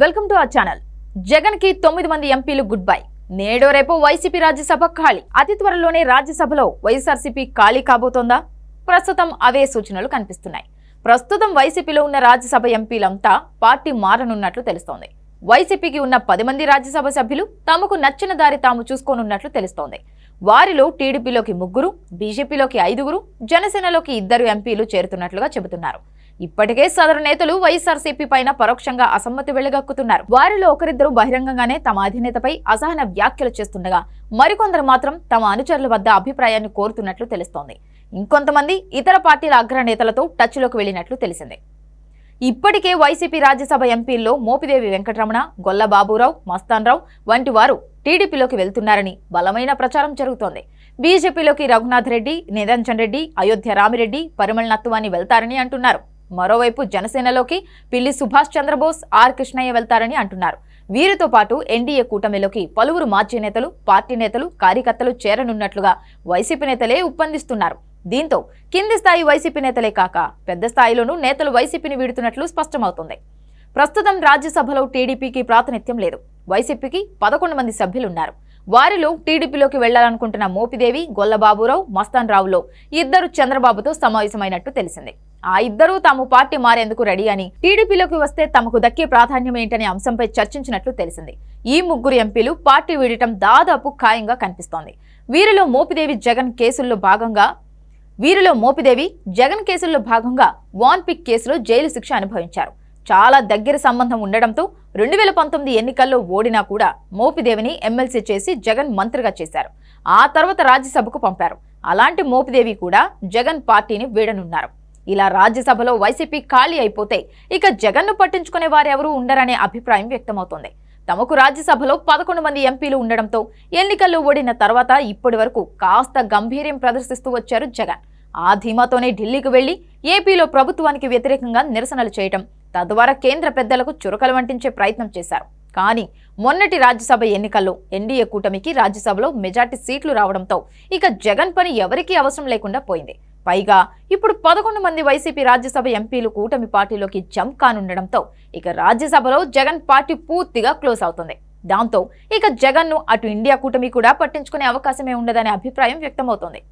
Welcome to our channel. జగన్కి తొమ్మిది మంది ఎంపీలు గుడ్ బై. నేడో రేపు వైసీపీ రాజ్యసభ ఖాళీ. అతి త్వరలోనే రాజ్యసభలో వైఎస్ఆర్సీపీ ఖాళీ కాబోతోందా? ప్రస్తుతం అవే సూచనలు కనిపిస్తున్నాయి. ప్రస్తుతం వైసీపీలో ఉన్న రాజ్యసభ ఎంపీలంతా పార్టీ మారనున్నట్లు తెలుస్తోంది. వైసీపీకి ఉన్న పది మంది రాజ్యసభ సభ్యులు తమకు నచ్చిన దారి తాము చూసుకోనున్నట్లు తెలుస్తోంది. వారిలో టీడీపీలోకి ముగ్గురు బీజేపీలోకి ఐదుగురు జనసేనలోకి ఇద్దరు ఎంపీలు చేరుతున్నట్లుగా చెబుతున్నారు. ఇప్పటికే సదరు నేతలు వైఎస్ఆర్సీపీ పైన పరోక్షంగా అసమ్మతి వెళ్ళగక్కుతున్నారు. వారిలో ఒకరిద్దరు బహిరంగంగానే తమ అధినేతపై అసహన వ్యాఖ్యలు చేస్తుండగా మరికొందరు మాత్రం తమ అనుచరుల వద్ద అభిప్రాయాన్ని కోరుతున్నట్లు తెలుస్తోంది. ఇంకొంతమంది ఇతర పార్టీల అగ్రనేతలతో టచ్లోకి వెళ్ళినట్లు తెలిసింది. ఇప్పటికే వైసీపీ రాజ్యసభ ఎంపీల్లో మోపిదేవి వెంకటరమణ గొల్ల బాబురావు మస్తాన్రావు వంటి వారు టీడీపీలోకి వెళ్తున్నారని బలమైన ప్రచారం జరుగుతోంది. బీజేపీలోకి రఘునాథ్ రెడ్డి నిరంజన్ రెడ్డి అయోధ్య రామిరెడ్డి పరిమళ నత్తువాని వెళ్తారని అంటున్నారు. మరోవైపు జనసేనలోకి పిల్లి సుభాష్ చంద్రబోస్ ఆర్ కృష్ణయ్య వెళ్తారని అంటున్నారు. వీరితో పాటు ఎన్డీఏ కూటమిలోకి పలువురు మాజీ నేతలు పార్టీ నేతలు కార్యకర్తలు చేరనున్నట్లుగా వైసీపీ నేతలే ఉప్పందిస్తున్నారు. దీంతో కింది స్థాయి వైసీపీ నేతలే కాక పెద్ద స్థాయిలోనూ నేతలు వైసీపీని వీడుతున్నట్లు స్పష్టమవుతుంది. ప్రస్తుతం రాజ్యసభలో టీడీపీకి ప్రాతినిధ్యం లేదు. వైసీపీకి పదకొండు మంది సభ్యులున్నారు. వారిలో టీడీపీలోకి వెళ్ళాలనుకుంటున్న మోపిదేవి గొల్లబాబురావు మస్తాన్ రావులో ఇద్దరు చంద్రబాబుతో సమావేశమైనట్టు తెలిసింది. ఆ ఇద్దరూ తాము పార్టీ మారేందుకు రెడీ అని టీడీపీలోకి వస్తే తమకు దక్కే ప్రాధాన్యం ఏంటనే అంశంపై చర్చించినట్లు తెలిసింది. ఈ ముగ్గురు ఎంపీలు పార్టీ వీడటం దాదాపు ఖాయంగా కనిపిస్తోంది. వీరిలో మోపిదేవి జగన్ కేసుల్లో భాగంగా వీరిలో మోపిదేవి జగన్ కేసుల్లో భాగంగా వాన్ పిక్ కేసులో జైలు శిక్ష అనుభవించారు. చాలా దగ్గర సంబంధం ఉండడంతో రెండు వేల పంతొమ్మిది ఎన్నికల్లో ఓడినా కూడా మోపిదేవిని ఎమ్మెల్సీ చేసి జగన్ మంత్రిగా చేశారు. ఆ తర్వాత రాజ్యసభకు పంపారు. అలాంటి మోపిదేవి కూడా జగన్ పార్టీని వీడనున్నారు. ఇలా రాజ్యసభలో వైసీపీ ఖాళీ అయిపోతే ఇక జగన్ను పట్టించుకునే వారెవరూ ఉండరనే అభిప్రాయం వ్యక్తమవుతోంది. తమకు రాజ్యసభలో పదకొండు మంది ఎంపీలు ఉండడంతో ఎన్నికల్లో ఓడిన తర్వాత ఇప్పటి వరకు కాస్త గంభీర్యం ప్రదర్శిస్తూ వచ్చారు జగన్. ఆ ధీమాతోనే ఢిల్లీకి వెళ్ళి ఏపీలో ప్రభుత్వానికి వ్యతిరేకంగా నిరసనలు చేయటం తద్వారా కేంద్ర పెద్దలకు చురకలు వంటించే ప్రయత్నం చేశారు. కానీ మొన్నటి రాజ్యసభ ఎన్నికల్లో ఎన్డీఏ కూటమికి రాజ్యసభలో మెజార్టీ సీట్లు రావడంతో ఇక జగన్ పని ఎవరికీ అవసరం లేకుండా పోయింది. పైగా ఇప్పుడు పదకొండు మంది వైసీపీ రాజ్యసభ ఎంపీలు కూటమి పార్టీలోకి జంప్ కానుండడంతో ఇక రాజ్యసభలో జగన్ పార్టీ పూర్తిగా క్లోజ్ అవుతుంది. దాంతో ఇక జగన్ను అటు ఇండియా కూటమి కూడా పట్టించుకునే అవకాశమే ఉండదనే అభిప్రాయం వ్యక్తమవుతోంది.